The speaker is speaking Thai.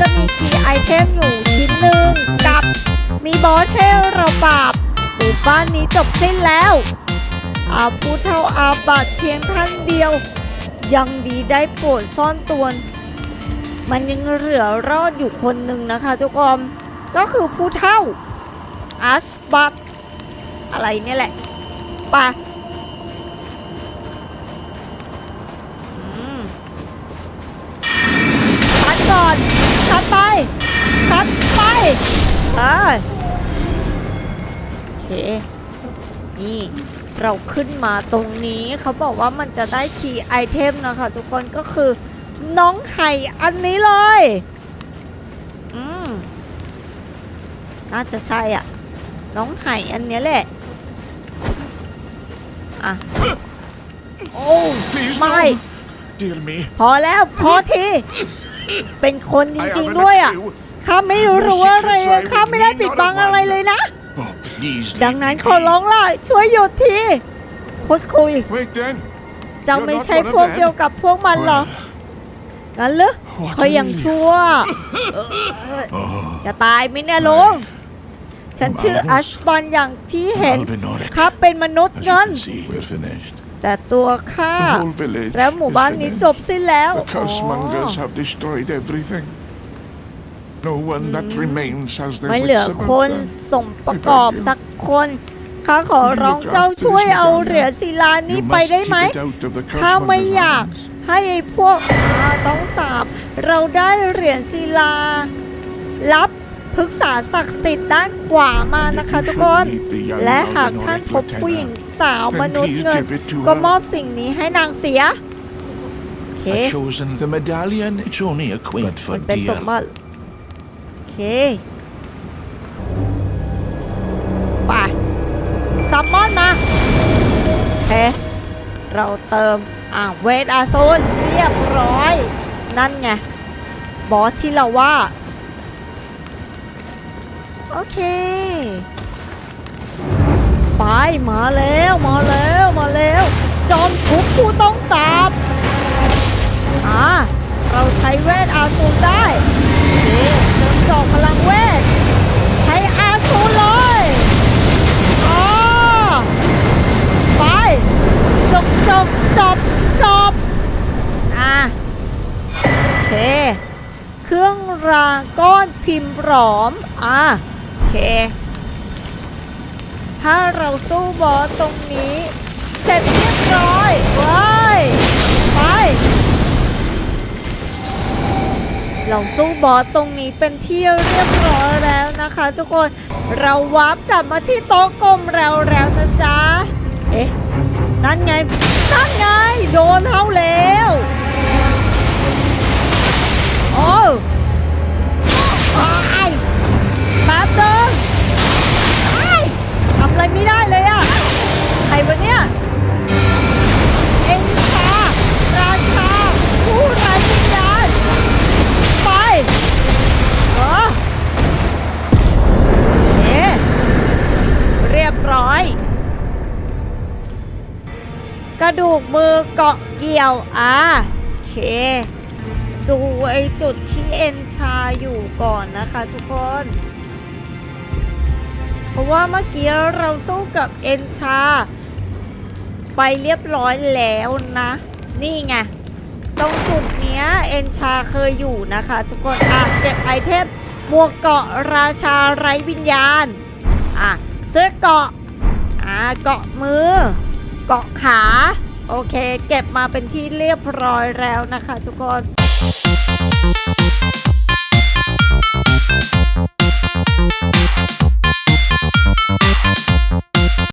จะมีคีย์ไอเทมอยู่ชิ้นหนึ่งกับมีบอสให้เราปราบหมู่บ้านนี้จบสิ้นแล้วอาผู้เท่าอาบาดเพียงท่านเดียว ยังดีได้โปรดซ่อนตัวมันยังเหลือรอดอยู่คนหนึ่งนะคะทุกคนก็คือผู้เท่าอัสบัตอะไรเนี่ยแหละไป เออโอเค นี่เราขึ้นมาตรงนี้เขาบอกว่ามันจะได้คีย์ไอเทมนะคะทุกคนก็คือน้องไห่อันนี้เลย อืม น่าจะใช่อะ น้องไห่อันเนี้ยแหละ อะ โอ้ Please ไม่ no. Dear me. พอแล้วพอที เป็นคนจ I ริง have ๆด้วยอะ an clue. ข้าไม่รู้รู้อะไรเลยข้าไม่ได้ปิดบังอะไรเลยนะ Oh, please. ดัง leave นั้น me ขอ be. ร้องล่ะช่วยหยุดทีพูดคุย Wait then. เจ้า You're ไม่ not ใช่ one of พวก them. เดียวกับพวกมันเหรองั้นเหรอ What เขายัง relief. ชั่วเออจะตายไหมเนี่ยลุงฉันชื่อ Marvelous. อัชบอลอย่างที่เห็น Albinoric. ข้าเป็นมนุษย์ As you เงิน can see, we're finished. แต่ตัวข้า The whole village แล้วหมู่ is บ้านนี้ finished. จบสิ้นแล้ว The curse อ๋อ mongers have destroyed everything. No one that remains has their ไม่เหลือ wits คน about them. สมประกอบสักคนข้าขอร้องเจ้าช่วยเอาเหรียญศิลานี้ You ไป must ได้ keep ไหม it out of the ข้า curse ไม่ mongers' อยาก hands. ให้ไอ้พวกอาต้องสาบ เราได้เหรียญศิลา รับพฤกษาศักดิ์สิทธิ์ด้านขวามานะคะทุกคน และหากท่านพบผู้หญิงสาวมนุษย์เงิน ก็มอบสิ่งนี้ให้นางเสียโอเค I've chosen the medallion. It's only a quaint มัน for เป็นส dear. โอเคไปซัมมอนมาเคเราเติมอ่าเวทอาโซนเรียบร้อย นั่นไง บอสที่เราว่า โอเค ไป มาแล้ว มาแล้ว มาแล้ว ราก้อนพิมพ์หลอม อะโอเค ถ้าเราสู้บอสตรงนี้ เสร็จเรียบร้อยว้ายไป เราสู้บอสตรงนี้เป็นที่เรียบร้อยแล้วนะคะ ทุกคนเราวาร์ปกลับมาที่โต๊ะกลมแล้วแล้วนะจ๊ะ เอ๊ะ นั่นไง นั่นไง โดนเท่าแล้ว ดูกมือเกาะเกี่ยวอ่าโอเค ดูไอจุดที่เอ็นชาอยู่ก่อนนะคะทุกคน เพราะว่าเมื่อกี้เราสู้กับเอ็นชา ไปเรียบร้อยแล้วนะ นี่ไงตรงจุดเนี้ยเอ็นชาเคยอยู่นะคะ ทุกคนอะเก็บไอเทมหมวกเกาะราชาไร้วิญญาณอะเสื้อเกาะอะเกาะมือ เกาะขา โอเค เก็บมาเป็นที่เรียบร้อยแล้วนะคะ ทุกคน